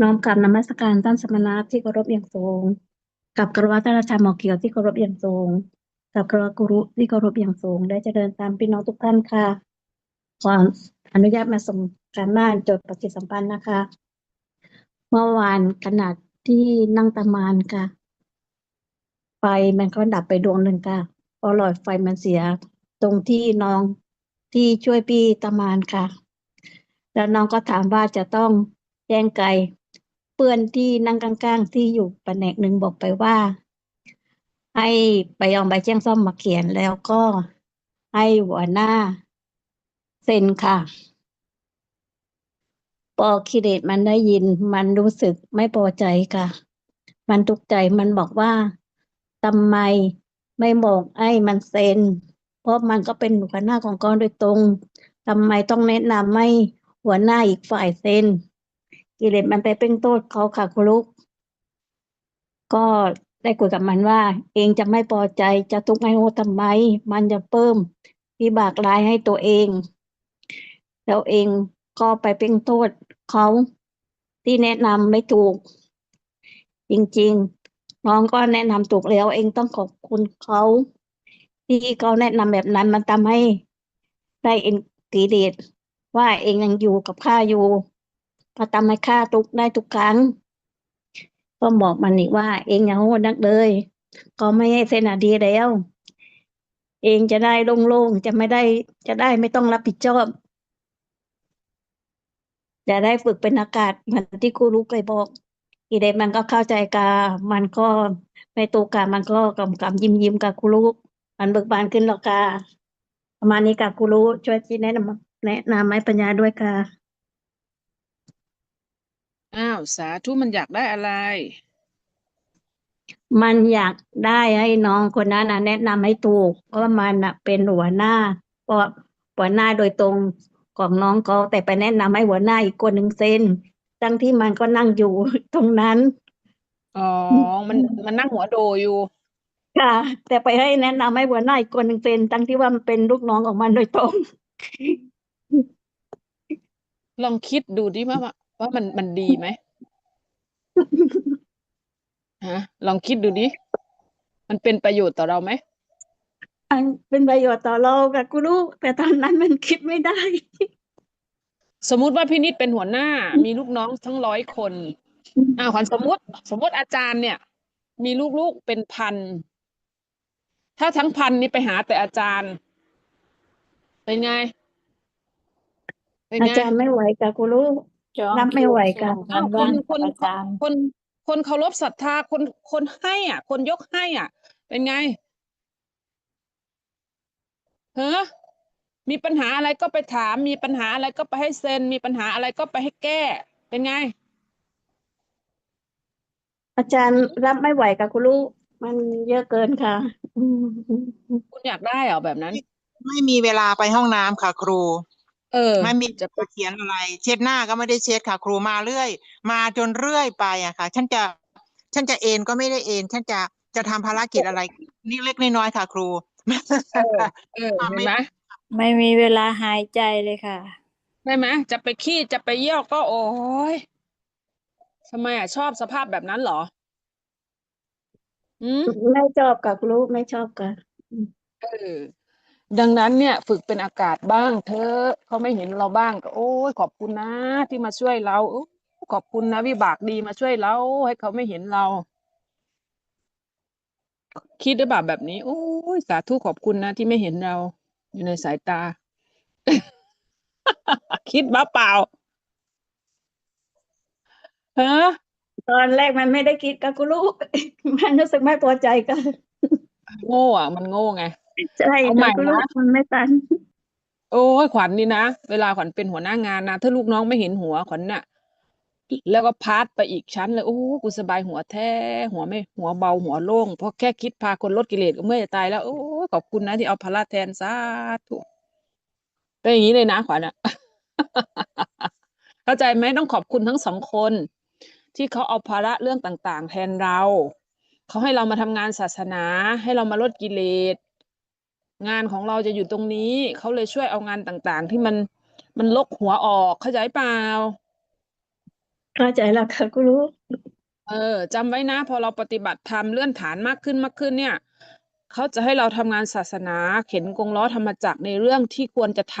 น้อมกราบนมัสการท่านสมณะที่เคารพอย่างสูง กับกรวาท่านอาจารหมอเขียวที่เคารพอย่างสูง กับกรวากุรุที่เคารพอย่างสูง ได้เจริญตามพี่น้องทุกท่านค่ะ ขออนุญาตมาส่งการบ้านจดปฏิสัมพันธ์นะคะ เมื่อวานขณะที่นั่งตามานค่ะ ไฟมันก็ดับไปดวงหนึ่งค่ะพราะหลอดไฟมันเสีย ตรงที่น้องที่ช่วยพี่ตามานค่ะ แล้วน้องก็ถามว่าจะต้องแจ้งไกล เพื่อนที่นั่งข้างๆ ที่อยู่แผนกหนึ่งบอกไปว่า ให้ไปเอาใบแจ้งซ่อมมาเขียนแล้วก็ให้หัวหน้าเซ็นค่ะพอคิเดตมันได้ยิน มันรู้สึกไม่พอใจค่ะ มันทุกข์ใจมันบอกว่าทำไมไม่บอกไอ้มันเซ็น เพราะมันก็เป็นหัวหน้าของกองโดยตรงทำไมต้องแนะนำให้หัวหน้าอีกฝ่ายเซ็น กิเลสมันไปเป็นโทษเขาค่ะคุณลูก ก็ได้คุยกับมันว่า เองจะไม่พอใจจะทุกข์ให้โอทำไม มันจะเพิ่มวิบากร้ายให้ตัวเอง แล้วเองก็ไปเป็นโทษเขาที่แนะนำไม่ถูก จริงๆ น้องก็แนะนำถูกแล้ว เองต้องขอบคุณเขาที่เขาแนะนำแบบนั้นมันทำให้ได้เอ็นกิเลสว่าเองยังอยู่กับข้าอยู่ ก็ทำให้ข้าทุกได้ทุกครั้ง ก็บอกมันอีกว่า เองอย่าโหดนักเลย ก็ไม่ให้เซ็นอดีแล้ว เองจะได้โล่งๆจะไม่ได้จะได้ไม่ต้องรับผิดชอบจะได้ฝึกเป็นอากาศเหมือนที่ครูรู้เคยบอก อีเด็กมันก็เข้าใจกา มันก็ไม่ตูกา มันก็กำกำยิ้มยิ้มกับครูรู้มันเบิกบานขึ้นหรอกกา ประมาณนี้กับครูรู้ช่วยที่แนะนำแนะนำไม้ปัญญาด้วยค่ะ อ้าว สาธุมันอยากได้อะไร มันอยากได้ให้น้องคนนั้นนะแนะนำให้ถูก เพราะว่ามันน่ะเป็นหัวหน้าเพราะหัวหน้าโดยตรงของน้องเขาแต่ไปแนะนำให้หัวหน้าอีกคนหนึ่งเซ็นทั้งที่มันก็นั่งอยู่ ตรงนั้น อ๋อ มันมันนั่งหัวโดอยู่ ค่ะ แต่ไปให้แนะนำให้หัวหน้าอีกคนหนึ่งเซ็นทั้งที่ว่ามันเป็นลูกน้องของมันโดยตรง ลองคิดดูดิว่าว่า ว่ามันมันดีไหมฮะลองคิดดูดิ มันเป็นประโยชน์ต่อเราไหมอันเป็นประโยชน์ต่อเรากับกูรู้แต่ตอนนั้นมันคิดไม่ได้ สมมุติว่าพี่นิดเป็นหัวหน้า มีลูกน้องทั้งร้อยคนอ้าวขวัญสมมติ สมมติอาจารย์เนี่ย มีลูกๆเป็นพัน ถ้าทั้งพันนี่ไปหาแต่อาจารย์ เป็นไง เป็นอาไง จารย์ไม่ไหวกับกูรู้ จองรับไม่ไหวค่ะคิวส่งอ้าวกันคนบ้านคนกับอาจารย์คนคนเคารพศรัทธาคนคนให้อะ คนยกให้อะ เป็นไงเฮ้อมีปัญหาอะไรก็ไปถาม มีปัญหาอะไรก็ไปให้เซ็น มีปัญหาอะไรก็ไปให้แก้ เป็นไง อาจารย์รับไม่ไหวกับกูรู้มันเยอะเกินค่ะ อืมคุณอยากได้เหรอแบบนั้น ไม่มีเวลาไปห้องน้ำค่ะครู เออ ไม่มีจะจะเขียนอะไร เช็ดหน้าก็ไม่ได้เช็ดค่ะ ครูมาเรื่อย มาจนเรื่อยไปอะค่ะ ฉันจะฉันจะเอนก็ไม่ได้เอนฉันจะจะทำภารกิจอะไรนี่เล็กน้อยๆค่ะ ครู เออ เออเห็นไหมไม่มีเวลาหายใจเลยค่ะ ใช่ไหมจะไปขี้จะไปเยี่ยวก็โอ้ยทำไมอะชอบสภาพแบบนั้นเหรออืมไม่ชอบกับกูรู้ไม่ชอบกับเออ ดังนั้นเนี่ยฝึกเป็นอากาศบ้างเธอะเขาไม่เห็นเราบ้างก็โอ้ยขอบคุณนะ ที่มาช่วยเราโอ้ขอบคุณนะวิบากดีมาช่วยเราให้เขาไม่เห็นเรา คิดได้แบบแบบนี้ โอ้ยสาธุขอบคุณนะที่ไม่เห็นเรา อยู่ในสายตา คิดบ้าเปล่าฮะตอนแรกมันไม่ได้คิดกับกูรู้มันรู้สึกไม่พอใจกันโง่อะ มันโง่ไง ใช่เอาใหม่กับกูรู้นะมันไม่ตัน โอ้ยขวัญนี่นะเวลาขวัญเป็นหัวหน้างานนะถ้าลูกน้องไม่เห็นหัวขวัญน่ะแล้วก็พาดไปอีกชั้นเลยโอ้กูสบายหัวแท้ หัวไม่ หัวเบาหัวโล่งเพราะแค่คิดพาคนลดกิเลสก็เมื่อยจะตายแล้ว โอ้ยขอบคุณนะที่เอาภาระแทนสาธุเป็นอย่างนี้เลยนะขวัญอะ เข้าใจไหมต้องขอบคุณทั้งสองคน ที่เขาเอาภาระเรื่องต่าง ๆ แทนเรา เขาให้เรามาทำงานศาสนา ให้เรามาลดกิเลส งานของเราจะอยู่ตรงนี้ เขาเลยช่วยเอางานต่างๆ ที่มันมันลกหัวออกเข้าใจเปล่า เข้าใจแล้วค่ะครูเออจำไว้นะ พอเราปฏิบัติธรรมเลื่อนฐานมากขึ้นมากขึ้นเนี่ย เขาจะให้เราทำงานศาสนาเข็นกงล้อธรรมจักรในเรื่องที่ควรจะท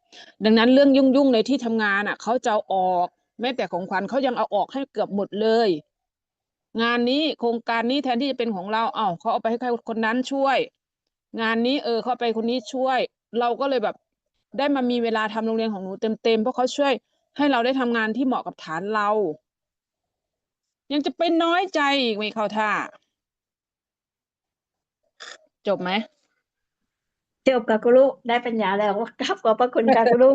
ำดังนั้นเรื่องยุ่งๆในที่ทำงานอะเขาจะเอาออก แม้แต่ของขวัญเขายังเอาออกให้เกือบหมดเลย งานนี้โครงการนี้แทนที่จะเป็นของเรา เอ้าเขาเอาไปให้ใครคนนั้นช่วย งานนี้เออเขาเอาไปคนนี้ช่วย เราก็เลยแบบได้มามีเวลาทำโรงเรียนของหนูเต็มๆเพราะเขาช่วย ให้เราได้ทำงานที่เหมาะกับฐานเรา ยังจะไปน้อยใจอีกไม่เข้าท่า จบไหมจบกับครูได้ปัญญาแล้วกราบขอบพระคุณค่ะครู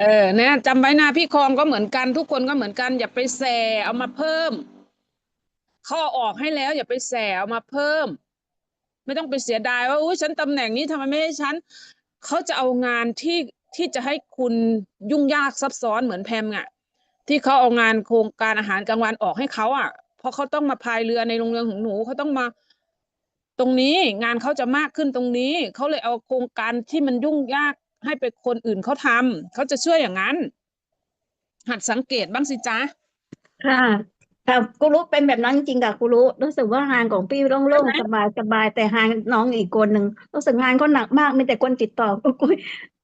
เออเนี่ยจำไว้นะพี่คองก็เหมือนกัน ทุกคนก็เหมือนกัน อย่าไปแสเอามาเพิ่มเขาเอาออกให้แล้ว อย่าไปแสเอามาเพิ่ม ไม่ต้องไปเสียดายว่าอุ้ยฉันตำแหน่งนี้ทำไมไม่ให้ฉันเขาจะเอางานที่ที่จะให้คุณยุ่งยากซับซ้อนเหมือนแพมอะที่เขาเอางานโครงการอาหารกลางวันออกให้เขาอะเพราะเขาต้องมาพายเรือในโรงเรียนของหนูเขาต้องมาตรงนี้งานเขาจะมากขึ้นตรงนี้เขาเลยเอาโครงการที่มันยุ่งยากให้ไปคนอื่นเขาทำเขาจะช่วยอย่างนั้น หัดสังเกตบ้างสิจ๊ะค่ะ ค่ะครูเป็นแบบนั้นจริงๆค่ะครูรู้สึกว่างานของพี่โล่งๆสบายสบายแต่งานน้องอีกคนหนึ่งรู้สึกงานเขาหนักมากมีแต่คนติดต่อคุย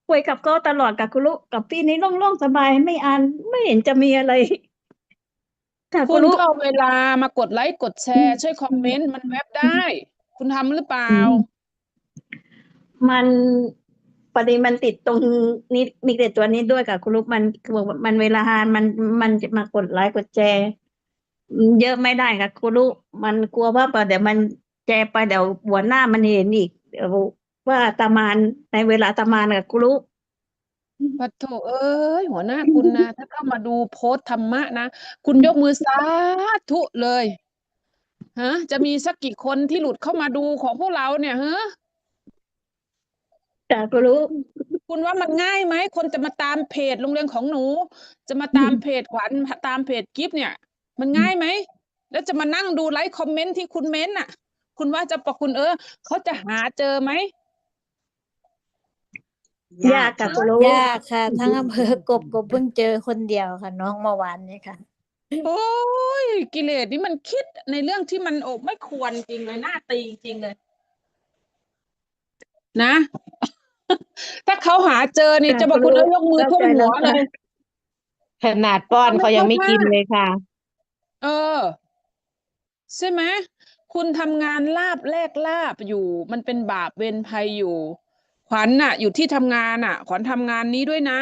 คุยกับเขาตลอดกับครูกับพี่นี่โล่งๆสบายไม่อ่านไม่เห็นจะมีอะไรค่ะคคุณรูก็เอาเวลามากดไลค์กดแชร์ ช่วยคอมเมนต์มันแวบได้ คุณทำหรือเปล่า มันพอดีมันติดตรงนี้มีแต่ตัวนี้ด้วยกับครูมันคือบอกว่ามันเวลามันมันจะมากดไลค์กดแชร์ เยอะไม่ได้ค่ะครูมันกลัวว่าเดี๋ยวมันแชร์ไปเดี๋ยวหัวหน้ามันเห็นอีกเดี๋ยวว่าตามานในเวลาตามานกับครูปัดโถเอ้ยหัวหน้าคุณนะ ถ้าเข้ามาดูโพสต์ธรรมะนะ คุณยกมือสาธุเลยฮะจะมีสักกี่คนที่หลุดเข้ามาดูของพวกเราเนี่ยฮะแต่ครูคุณว่ามันง่ายไหม คนจะมาตามเพจโรงเรียนของหนู จะมาตามเพจขวัญตามเพจกิฟต์เนี่ย มันง่ายไหม แล้วจะมานั่งดูไลค์คอมเมนต์ที่คุณเม้นต์น่ะ คุณว่าจะประคุณเออเขาจะหาเจอไหมยากกับครูยากค่ะ ทั้งอำเภอกบกบเพิ่งเจอคนเดียวค่ะ น้องเมื่อวานนี้ค่ะ โอ้ยกิเลสนี่มันคิดในเรื่องที่มันโอ้ไม่ควรจริงเลยน่าตีจริงเลย นะ ถ้าเขาหาเจอนี่จะบอกคุณเอ้ยยกมือท่วมหัวเลยขนาดป้อนเขายังไม่กินเลยค่ะ เออ ใช่ไหมคุณทำงานลาบแลกลาบอยู่ มันเป็นบาปเวรภัยอยู่ ขวัญน่ะ อยู่ที่ทำงานน่ะ ขวัญทำงานนี้ด้วยนะ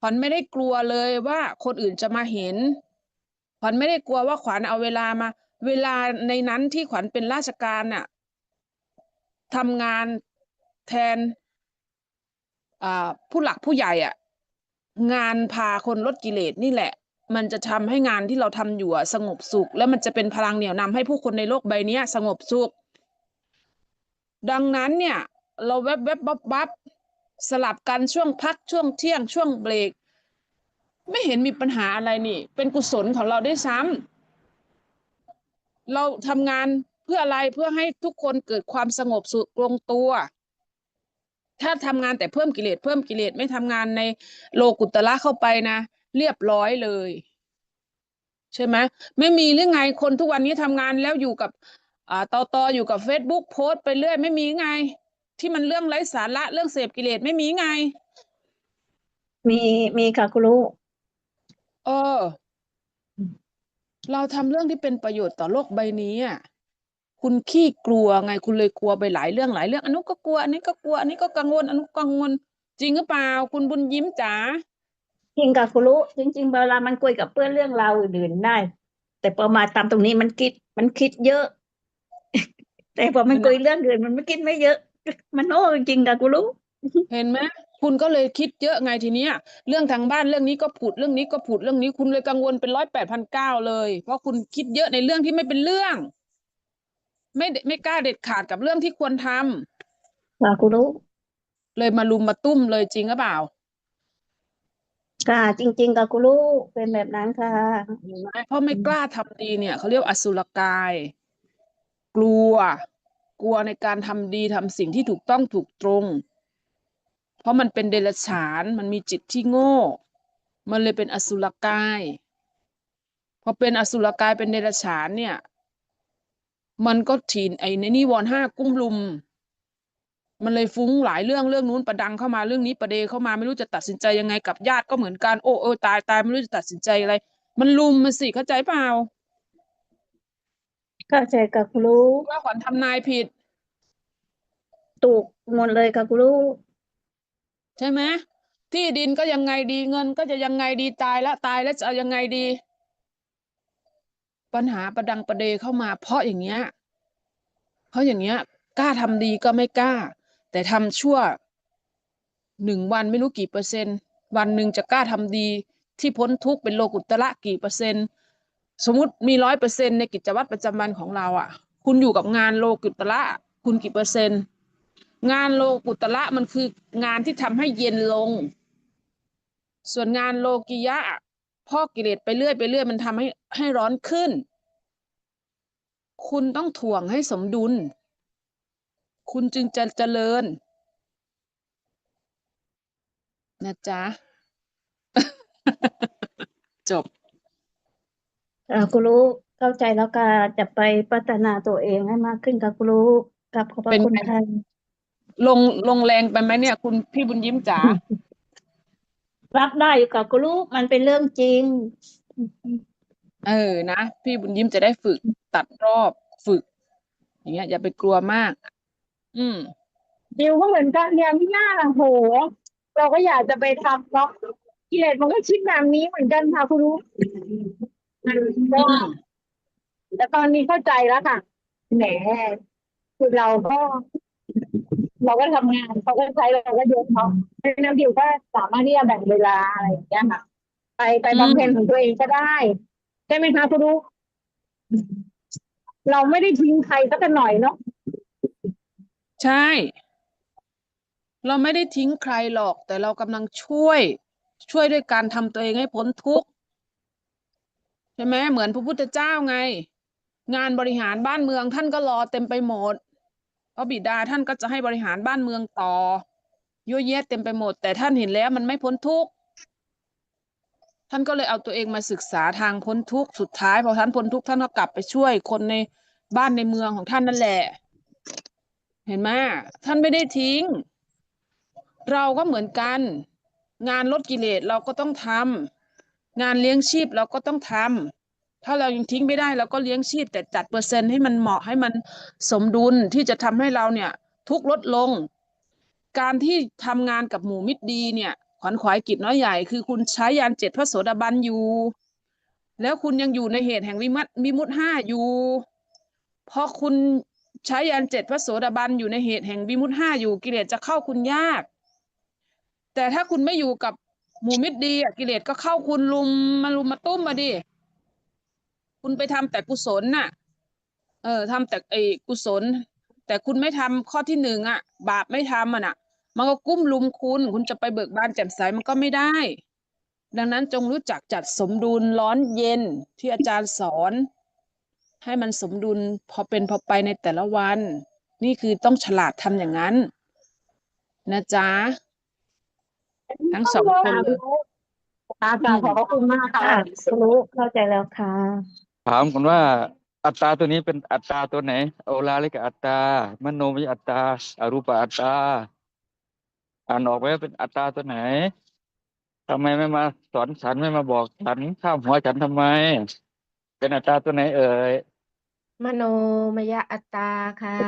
ขวัญไม่ได้กลัวเลยว่าคนอื่นจะมาเห็น ขวัญไม่ได้กลัวว่าขวัญเอาเวลามา เวลาในนั้นที่ขวัญเป็นราชการน่ะทำงานแทนอ่าผู้หลักผู้ใหญ่อะ งานพาคนลดกิเลสนี่แหละ มันจะทำให้งานที่เราทำอยู่สงบสุข แล้วมันจะเป็นพลังเหนี่ยวนำให้ผู้คนในโลกใบนี้สงบสุข ดังนั้นเนี่ย เราแวบแวบบับบับสลับกันช่วงพักช่วงเที่ยงช่วงเบรก ไม่เห็นมีปัญหาอะไรนี่ เป็นกุศลของเราได้วยซ้ำเราทำงานเพื่ออะไรเพื่อให้ทุกคนเกิดความสงบสุขลงตัว ถ้าทำงานแต่เพิ่มกิเลสเพิ่มกิเลสไม่ทำงานในโลกุตละเข้าไปนะ เรียบร้อยเลย ใช่ไหมไม่มีหรือไงคนทุกวันนี้ทำงานแล้วอยู่กับอ่าต่อต่ออยู่กับ Facebook โพสต์ไปเรื่อยไม่มีไง ที่มันเรื่องไร้สาระเรื่องเสพกิเลสไม่มีไง มีมีค่ะครูเออ เราทำเรื่องที่เป็นประโยชน์ต่อโลกใบนี้อะคุณขี้กลัวไงคุณเลยกลัวไปหลายเรื่องหลายเรื่องอันนู้นก็กลัวอันนี้ก็กลัวอันนี้ก็กังวลอันนู้นกังวลจริงหรือเปล่า คุณบุญยิ้มจ๋า จริงกับครูจริง ๆ เวลามันคุยกับเพื่อนเรื่องราวอื่นๆได้ แต่พอมาตามตรงนี้มันคิดมันคิดเยอะ แต่พอมันคุยเรื่องอื่นมันไม่คิดไม่เยอะ มันโอ้จริงกับครูเห็นไหมคุณก็เลยคิดเยอะไงทีเนี้ย เรื่องทางบ้านเรื่องนี้ก็ผุดเรื่องนี้ก็ผุดเรื่องนี้คุณเลยกังวลเป็นร้อยแปดพันเก้าเลยเพราะคุณคิดเยอะในเรื่องที่ไม่เป็นเรื่อง ไม่เดไม่กล้าเด็ดขาดกับเรื่องที่ควรทำค่ะครูเลยมาลุมมาตุ้มเลยจริงหรือเปล่า ค่ะ จริง ๆกับครูเป็นแบบนั้นค่ะ เห็นไหมเพราะไม่กล้าทำดีเนี่ยเขาเรียกว่าอสุรกาย กลัว กลัวในการทำดีทำสิ่งที่ถูกต้องถูกตรง เพราะมันเป็นเดรัจฉานมันมีจิตที่โง่ มันเลยเป็นอสุรกาย พอเป็นอสุรกายเป็นเดรัจฉานเนี่ย มันก็ถีนไอ้ในนิวรณ์ห้ากุ้มลุม มันเลยฟุ้งหลายเรื่องเรื่องนู้นประดังเข้ามาเรื่องนี้ประเดเข้ามาไม่รู้จะตัดสินใจยังไงกับญาติก็เหมือนกันโอ้โอ้ตายตายไม่รู้จะตัดสินใจอะไร มันลุมมันสิเข้าใจเปล่าเข้าใจกับครูว่าขวัญทำนายผิดถูกหมดเลยกับครูใช่ไหมที่ดินก็ยังไงดีเงินก็จะยังไงดีตายแล้วตายแล้วจะเอายังไงดี ปัญหาประดังประเดเข้ามา เพราะอย่างเงี้ย เพราะอย่างเงี้ย กล้าทำดีก็ไม่กล้า แต่ทำชั่วหนึ่งวันไม่รู้กี่เปอร์เซ็นต์ วันหนึ่งจะกล้าทำดีที่พ้นทุกข์เป็นโลกุตระกี่เปอร์เซ็นต์ สมมติมีร้อยเปอร์เซ็นต์ในกิจวัตรประจำวันของเราอะ คุณอยู่กับงานโลกุตระคุณกี่เปอร์เซ็นต์ งานโลกุตระมันคืองานที่ทำให้เย็นลง ส่วนงานโลกิยะอะพอกกิเลสไปเรื่อยไปเรื่อยมันทำให้ให้ร้อนขึ้น คุณต้องถ่วงให้สมดุล คุณจึงจะเจริญ นะจ๊ะ จบอ่าครูเข้าใจแล้วก็จะไปพัฒนาตัวเองให้มากขึ้นกับครูกับขอบพระเป็นคุณไงค่ะลงลงแรงไปไหมเนี่ย คุณพี่บุญยิ้มจ๋า รับได้อยู่กับครูมันเป็นเรื่องจริง เออนะ พี่บุญยิ้มจะได้ฝึกตัดรอบฝึก อย่างเงี้ย อย่าไปกลัวมาก อืมดิวก็เหมือนกันเนี่ยไม่น่าล่ะโห เราก็อยากจะไปทำเนาะกิเลสมันก็คิดแบบนี้เหมือนกันค่ะคุณรู้ก็แต่ตอนนี้เข้าใจแล้วค่ะแหมคือเราก็เราก็ทำงานเขาก็ใช้เราก็เยอะเขาเพราะฉะนั้นดิวก็สามารถที่จะแบ่งเวลาอะไรอย่างเงี้ยค่ะ ไปไปบำเพ็ญของตัวเองก็ได้ใช่ไหมคะคุณรู้เราไม่ได้ทิ้งใครสักหน่อยเนาะ ใช่ เราไม่ได้ทิ้งใครหรอก แต่เรากำลังช่วย ช่วยด้วยการทำตัวเองให้พ้นทุกข์ใช่ไหมเหมือนพระพุทธเจ้าไง งานบริหารบ้านเมืองท่านก็รอเต็มไปหมดพระบิดาท่านก็จะให้บริหารบ้านเมืองต่อเยอะแยะเต็มไปหมด แต่ท่านเห็นแล้วมันไม่พ้นทุกข์ท่านก็เลยเอาตัวเองมาศึกษาทางพ้นทุกข์สุดท้ายพอท่านพ้นทุกข์ท่านก็กลับไปช่วยคนในบ้านในเมืองของท่านนั่นแหละ เห็นไหมท่านไม่ได้ทิ้ง เราก็เหมือนกัน งานลดกิเลสเราก็ต้องทำงานเลี้ยงชีพเราก็ต้องทำถ้าเรายังทิ้งไม่ได้เราก็เลี้ยงชีพ แต่จัดเปอร์เซ็นต์ให้มันเหมาะให้มันสมดุลที่จะทำให้เราเนี่ย ทุกลดลง การที่ทำงานกับหมู่มิตรดีเนี่ย ขวัญขวายกิจน้อยใหญ่คือคุณใช้ยานเจ็ดพระโสดาบันอยู่แล้วคุณยังอยู่ในเหตุแห่งวิมัตวิมุตห้าอยู่พอคุณ ใช้ยานเจ็ดพระโสดาบันอยู่ในเหตุแห่งวิมุตห้าอยู่กิเลสจะเข้าคุณยาก แต่ถ้าคุณไม่อยู่กับหมู่มิตรดีอะกิเลสก็เข้าคุณลุมมาลุมมาตุ้มมาดิคุณไปทำแต่กุศลน่ะ เออทำแต่ไอ้กุศล แต่คุณไม่ทำข้อที่หนึ่งอะ บาปไม่ทำอะน่ะ มันก็กุ้มลุมคุณ คุณจะไปเบิกบานแจ่มใสมันก็ไม่ได้ ดังนั้นจงรู้จักจัดสมดุลร้อนเย็นที่อาจารย์สอน ให้มันสมดุลพอเป็นพอไปในแต่ละวัน นี่คือต้องฉลาดทำอย่างนั้น นะจ๊ะ ทั้งสองคนเลยค่ะค่ะขอบพระคุณมากค่ะค่ะครูเข้าใจแล้วค่ะ ถามกันว่าอัตราตัวนี้เป็นอัตราตัวไหนโอลาลิกอัตรามโนมยอัตราอรูปอัตราอ่านออกไหมว่าเป็นอัตราตัวไหนทำไมไม่มาสอนฉันไม่มาบอกฉันข้ามหัวฉันทำไม เป็นอัตราตัวไหนเอ่ย มโนมยอัตตาค่ะเอ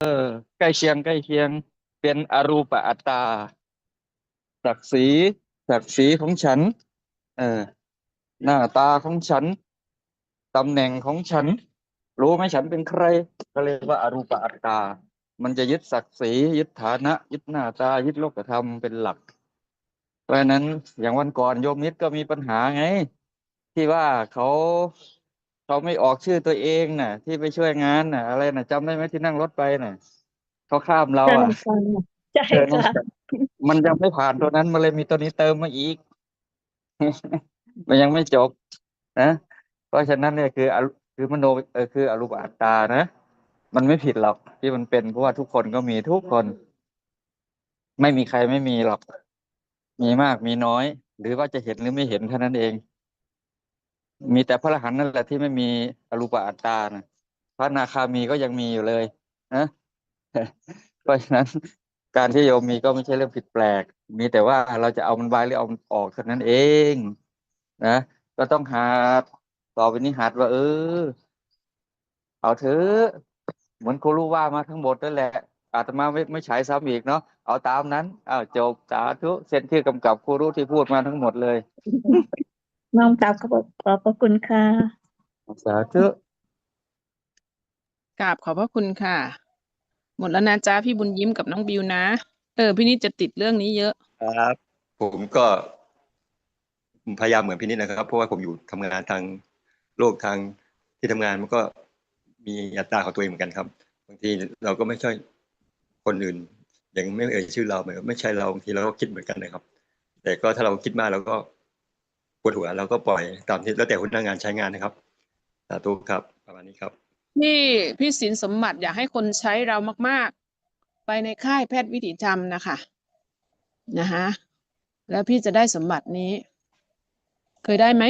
เออ ใกล้เคียงใกล้เคียง เป็นอรูปอัตตาศักดิ์ศรีศักดิ์ศรีของฉัน เออ หน้าตาของฉันตำแหน่งของฉัน รู้ไหมฉันเป็นใคร ก็เรียกว่าอารูปอัตตา มันจะยึดศักดิ์ศรียึดฐานะ ยึดหน้าตา ยึดโลกธรรมเป็นหลัก เพราะฉะนั้นอย่างวันก่อนโยมนิดก็มีปัญหาไง ที่ว่าเขา เขาไม่ออกชื่อตัวเองน่ะ ที่ไปช่วยงานน่ะ อะไรน่ะจำได้ไหมที่นั่งรถไปน่ะเขาข้ามเราใช่อะค่ะใช่เออนั่นค่ะแหละมันยังไม่ผ่านตัวนั้นมันเลยมีตัวนี้เติมมาอีก มันยังไม่จบนะเพราะฉะนั้นเนี่ยคืออรูคือมโนเออคืออรูปอัตตานะ มันไม่ผิดหรอกที่มันเป็นเพราะว่าทุกคนก็มีทุกคน ไม่มีใครไม่มีหรอก มีมากมีน้อย หรือว่าจะเห็นหรือไม่เห็นเท่านั้นเอง มีแต่พระอรหันต์นั่นแหละที่ไม่มีอรูปอัตตานะพระนาคามีก็ยังมีอยู่เลยนะเพราะฉะนั้นการที่โยมมีก็ไม่ใช่เรื่องผิดแปลก มีแต่ว่าเราจะเอามันไว้หรือเอามันออกเท่านั้นเองนะก็ต้องหัดต่อไปนี้หัดว่า เออ เอาเถอะเหมือนครูรู้ว่ามาทั้งหมดนั่นแหละ อาตมาไม่ไม่ใช้ซ้ำอีกเนาะเอาตามนั้นอ้าวจบสาธุเซ็นชื่อกำกับครูรู้ที่พูดมาทั้งหมดเลย น้องตามขอบขอบพระคุณค่ะ สาธุกราบขอบพระคุณค่ะ หมดแล้วนะจ๊ะพี่บุญยิ้มกับน้องบิวนะ เออ พี่นิดจะติดเรื่องนี้เยอะ ครับ ผมก็พยายามเหมือนพี่นิดนะครับ เพราะว่าผมอยู่ทำงานทางโลกทางที่ทำงานมันก็มีอัตราของตัวเองเหมือนกันครับบางทีเราก็ไม่ใช่คนอื่นอย่างไม่เอ่ยชื่อเราเหมือนไม่ใช่เราบางทีเราก็คิดเหมือนกันนะครับ แต่ก็ถ้าเราคิดมากเราก็ ปวดหัวเราก็ปล่อยตามที่แล้วแต่หัวหน้างานใช้งานนะครับสาธุครับประมาณนี้ครับพี่พี่สินสมบัติอยากให้คนใช้เรามาก ๆ ไปในค่ายแพทย์วิถีธรรมนะคะนะฮะแล้วพี่จะได้สมบัตินี้ เคยได้ไหม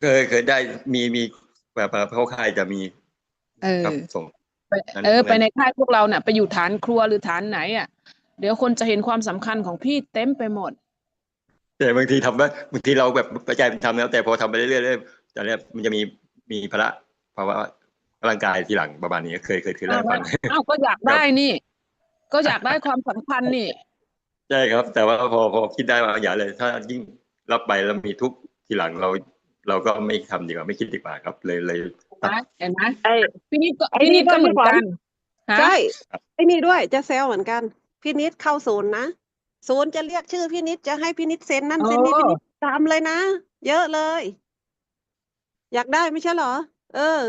เคยเคยได้มีมีแบบเข้าค่ายจะมีเออครับส่งไปนั้นเออเหมือนไปในค่ายพวกเราเนี่ยไปอยู่ฐานครัวหรือฐานไหนอะ เดี๋ยวคนจะเห็นความสำคัญของพี่เต็มไปหมด แต่บางทีทำว่าบางทีเราแบบประจายทำแล้ว แต่พอทำไปเรื่อยๆเรื่อยๆตอนเนี้ยมันจะมีมีภาระภาวะร่างกายทีหลังประมาณนี้เคยเคยเคยเล่าให้ฟังอ้าวก็อยากได้นี่ ก็อยากได้ความสำคัญนี่ใช่ครับ แต่ว่าพอพอคิดได้ว่าอย่าเลย ถ้ายิ่งรับไปแล้วมีทุกข์ทีหลังเรา เราก็ไม่ทำดีกว่าไม่คิดดีกว่าครับ เลยเลยตัดเห็นไหมไอ้พี่นิดก็ไอ้พี่นิดนี่ก็ก็เหมือนไม่กันฮะใช่ไอ้นี่ด้วยจะเซลเหมือนกันพี่นิดเข้าศูนย์นะ ศูนย์จะเรียกชื่อพี่นิดจะให้พี่นิดเซ็นนั่นเซ็นนี่พี่นิดตามเลยนะ เยอะเลย อยากได้ไม่ใช่เหรอ เออ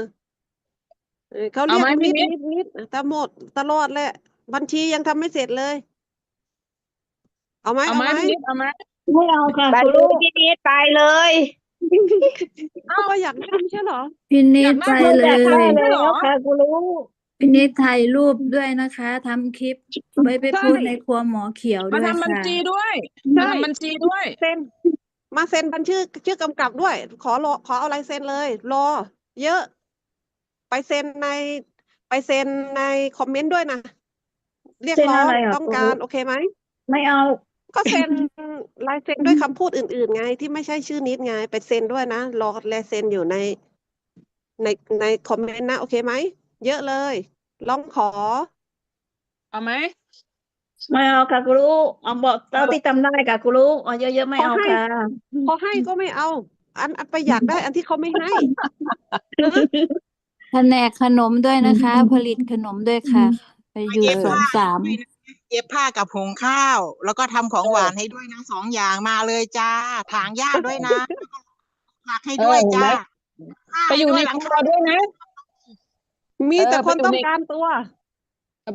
เออเขาเรียกเอาไหมนิดพี่นินิดดนิดตามหมดตลอดแหละบัญชียังทำไม่เสร็จเลย เอาไหมเอาเอาไหมไหมพี่นิดเอาไหมไม่เอาค่ะไปคุณเลลูยกพี่นิดไปเลยเขาก็อยากได้ไม่ใช่เหรอพี่นิอยาดกไปได้เลอยากได้ยเหรอค่ะคุณลูก พี่นิดถ่ายรูปด้วยนะคะทำคลิปไว้ไปพูดใช่ ในครัวหมอเขียวมาด้วยทำบัญค่ะชีด้วยใช่มาทำบัญชีด้วย เซ็นมาเซ็นบัญชีชื่อกำกับด้วย ขอรอขอเอาลายเซ็นเลย รอ เยอะ ไปเซ็นใน ไปเซ็นในคอมเมนต์ด้วยนะ เรียกเซ็นร้องอะไรอะต้องคุณการลูกโอเคไหม ไม่เอา ก็เซ็น ลายเซ็นด้วยคำพูดอื่น ๆ ไง ที่ไม่ใช่ชื่อนิดไง ไปเซ็นด้วยนะ รอลายเซ็นอยู่ใน ในในคอมเมนต์นะ โอเคไหม เยอะเลย ลองขอ เอาไหมไม่เอาค่ะคุณลูกเอาบอกเท่าที่ทำได้ค่ะคุณลูกเอาเยอะๆไม่เอาขอให้ค่ะพอให้ก็ไม่เอา อันอันไปอยากได้อันที่เขาไม่ให้ แผนกขนมด้วยนะคะ ผลิตขนมด้วยค่ะ ไปอยู่เย็บสวนผ้าสามด้วยนะเย็บผ้ากับหุงข้าว แล้วก็ทำของหวานให้ด้วยนะสองอย่างมาเลยจ้าถางหญ้าด้วยนะแล้วก็ผักให้ด้วยเออเห็นจ้าไหมผ้าไปอยู่ในให้ครัวด้วยนะ มีเออแต่คนไปอยู่ต้องในการตัว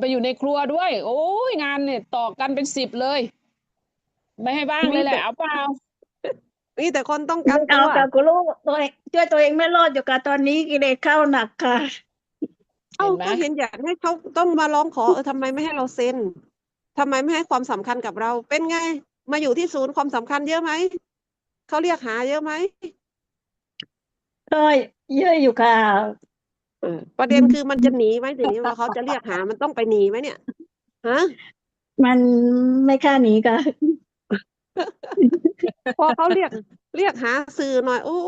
ไปอยู่ในครัวด้วย โอ้ยงานเนี่ยต่อกันเป็นสิบเลย ไม่ให้บ้างเลยแหละเอาเปล่ามีแต่คนต้องการไม่ตัเอาวค่ะคุณลูกตัวเองช่วยตัวเองไม่รอดอยู่ค่ะตอนนี้กิเลสเข้าหนักค่ะ เอ้าเห็นไหมก็เห็นอยากให้เขาต้องมาร้องขอเออทำไมไม่ให้เราเซ็นทำไมไม่ให้ความสำคัญกับเรา เป็นไง มาอยู่ที่ศูนย์ความสำคัญเยอะไหมเขาเรียกหาเยอะไหมก็เยอะอยู่ค่ะ เออประเด็นคือมันจะหนีไหมทีนี้ว่าเขาจะเรียกหา มันต้องไปหนีไหมเนี่ยฮะมันไม่ค่าหนีค่ะพอเขาเรียกเรียกหาสื่อหน่อย โอ้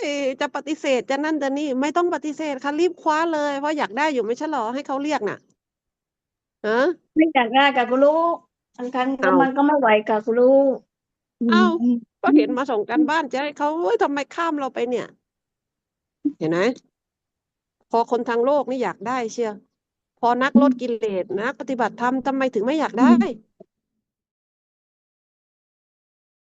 ยจะปฏิเสธจะนั่นจะนี่ไม่ต้องปฏิเสธค่ะรีบคว้าเลยเพราะอยากได้อยู่ไม่ใช่เหรอให้เขาเรียกน่ะฮะไม่อยากได้ค่ะคุณลูกบางครั้งก็เอ้ามัมันก็ไม่ไหวค่ะคุณลูกเอ้าก็เห็นมาส่งกันบ้านจะให้เขาเฮ้ยทำไมข้ามเราไปเนี่ย เห็นไหม พอคนทางโลกนี่อยากได้เชียวพอนักลดกิเลสนักปฏิบัติธรรมทำไมถึงไม่อยากได้